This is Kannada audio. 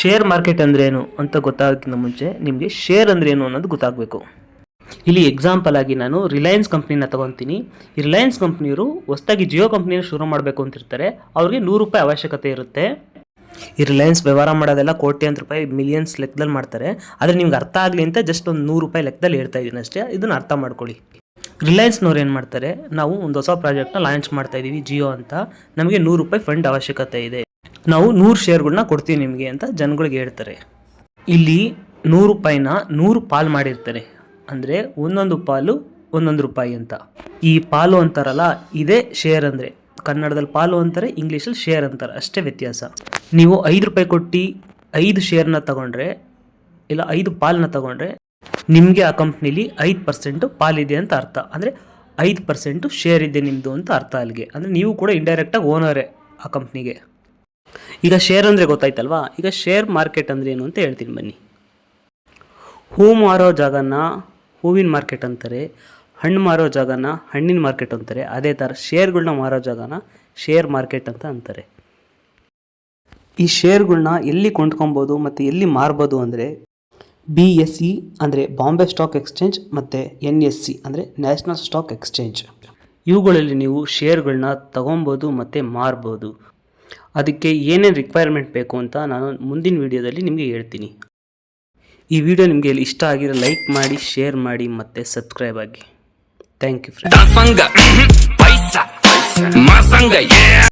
ಶೇರ್ ಮಾರ್ಕೆಟ್ ಅಂದ್ರೇನು ಅಂತ ಗೊತ್ತಾಗೋಕ್ಕಿಂತ ಮುಂಚೆ ನಿಮಗೆ ಶೇರ್ ಅಂದ್ರೇನು ಅನ್ನೋದು ಗೊತ್ತಾಗಬೇಕು. ಇಲ್ಲಿ ಎಕ್ಸಾಂಪಲ್ ಆಗಿ ನಾನು ರಿಲಯನ್ಸ್ ಕಂಪ್ನಿನ ತಗೊತೀನಿ. ಈ ರಿಲಯನ್ಸ್ ಕಂಪ್ನಿಯವರು ಹೊಸದಾಗಿ ಜಿಯೋ ಕಂಪ್ನಿನ ಶುರು ಮಾಡಬೇಕು ಅಂತಿರ್ತಾರೆ ಅವ್ರಿಗೆ ನೂರು ರೂಪಾಯಿ ಅವಶ್ಯಕತೆ ಇರುತ್ತೆ. ಈ ರಿಲಯನ್ಸ್ ವ್ಯವಹಾರ ಮಾಡೋದೆಲ್ಲ ಅಂತ ರೂಪಾಯಿ ಮಿಲಿಯನ್ಸ್ ಲೆಕ್ಕದಲ್ಲಿ ಮಾಡ್ತಾರೆ. ಆದರೆ ನಿಮ್ಗೆ ಅರ್ಥ ಆಗಲಿ ಅಂತ ಜಸ್ಟ್ ಒಂದು ನೂರು ರೂಪಾಯಿ ಲೆಕ್ಕದಲ್ಲಿ ಹೇಳ್ತಾ ಇದ್ದೀನಿ ಅಷ್ಟೇ. ಇದನ್ನು ಅರ್ಥ ಮಾಡ್ಕೊಳ್ಳಿ. ರಿಲಯನ್ಸ್ನವ್ರು ಏನು ಮಾಡ್ತಾರೆ? ನಾವು ಒಂದು ಹೊಸ ಪ್ರಾಜೆಕ್ಟ್ನ ಲಾಂಚ್ ಮಾಡ್ತಾ ಇದ್ದೀವಿ ಜಿಯೋ ಅಂತ. ನಮಗೆ ನೂರು ರೂಪಾಯಿ ಫಂಡ್ ಅವಶ್ಯಕತೆ ಇದೆ. ನಾವು ನೂರು ಶೇರ್ಗಳನ್ನ ಕೊಡ್ತೀವಿ ನಿಮಗೆ ಅಂತ ಜನಗಳಿಗೆ ಹೇಳ್ತಾರೆ. ಇಲ್ಲಿ ನೂರು ರೂಪಾಯಿನ ನೂರು ಪಾಲು ಮಾಡಿರ್ತಾರೆ. ಅಂದರೆ ಒಂದೊಂದು ಪಾಲು ಒಂದೊಂದು ರೂಪಾಯಿ ಅಂತ. ಈ ಪಾಲು ಅಂತಾರಲ್ಲ, ಇದೇ ಶೇರ್ ಅಂದರೆ. ಕನ್ನಡದಲ್ಲಿ ಪಾಲು ಅಂತಾರೆ, ಇಂಗ್ಲೀಷಲ್ಲಿ ಶೇರ್ ಅಂತಾರೆ. ಅಷ್ಟೇ ವ್ಯತ್ಯಾಸ. ನೀವು ಐದು ರೂಪಾಯಿ ಕೊಟ್ಟು ಐದು ಶೇರ್ನ ತಗೊಂಡ್ರೆ, ಇಲ್ಲ ಐದು ಪಾಲನ್ನ ತಗೊಂಡ್ರೆ, ನಿಮಗೆ ಆ ಕಂಪ್ನಿಲಿ ಐದು ಪರ್ಸೆಂಟು ಪಾಲಿದೆ ಅಂತ ಅರ್ಥ. ಅಂದರೆ ಐದು ಪರ್ಸೆಂಟು ಶೇರ್ ಇದೆ ನಿಮ್ಮದು ಅಂತ ಅರ್ಥ ಅಲ್ಲಿಗೆ. ಅಂದರೆ ನೀವು ಕೂಡ ಇಂಡೈರೆಕ್ಟಾಗಿ ಓನರೇ ಆ ಕಂಪ್ನಿಗೆ. ಈಗ ಶೇರ್ ಅಂದರೆ ಗೊತ್ತಾಯ್ತಲ್ವಾ? ಈಗ ಶೇರ್ ಮಾರ್ಕೆಟ್ ಅಂದರೆ ಏನು ಅಂತ ಹೇಳ್ತೀನಿ ಬನ್ನಿ. ಹೂ ಮಾರೋ ಜಾಗನ ಹೂವಿನ ಮಾರ್ಕೆಟ್ ಅಂತಾರೆ, ಹಣ್ಣು ಮಾರೋ ಜಾಗನ ಹಣ್ಣಿನ ಮಾರ್ಕೆಟ್ ಅಂತಾರೆ. ಅದೇ ಥರ ಶೇರ್ಗಳನ್ನ ಮಾರೋ ಜಾಗನ ಶೇರ್ ಮಾರ್ಕೆಟ್ ಅಂತ ಅಂತಾರೆ. ಈ ಶೇರ್ಗಳನ್ನ ಎಲ್ಲಿ ಕೊಂಡ್ಕೊಬೋದು ಮತ್ತು ಎಲ್ಲಿ ಮಾರ್ಬೋದು ಅಂದರೆ ಬಿ ಎಸ್ ಸಿ ಅಂದರೆ ಬಾಂಬೆ ಸ್ಟಾಕ್ ಎಕ್ಸ್ಚೇಂಜ್ ಮತ್ತು ಎನ್ ಎಸ್ ಸಿ ಅಂದರೆ ನ್ಯಾಷನಲ್ ಸ್ಟಾಕ್ ಎಕ್ಸ್ಚೇಂಜ್ ಇವುಗಳಲ್ಲಿ ನೀವು ಶೇರ್ಗಳನ್ನ ತಗೊಬೋದು ಮತ್ತು ಮಾರ್ಬೋದು. ಅದಕ್ಕೆ ಏನೇನು ರಿಕ್ವೈರ್ಮೆಂಟ್ ಬೇಕು ಅಂತ ನಾನು ಮುಂದಿನ ವಿಡಿಯೋದಲ್ಲಿ ನಿಮಗೆ ಹೇಳ್ತೀನಿ. ಈ ವಿಡಿಯೋ ನಿಮಗೆ ಇಷ್ಟ ಆಗಿರೋ ಲೈಕ್ ಮಾಡಿ ಶೇರ್ ಮಾಡಿ ಮತ್ತು ಸಬ್ಸ್ಕ್ರೈಬ್ ಆಗಿ. Thank you friend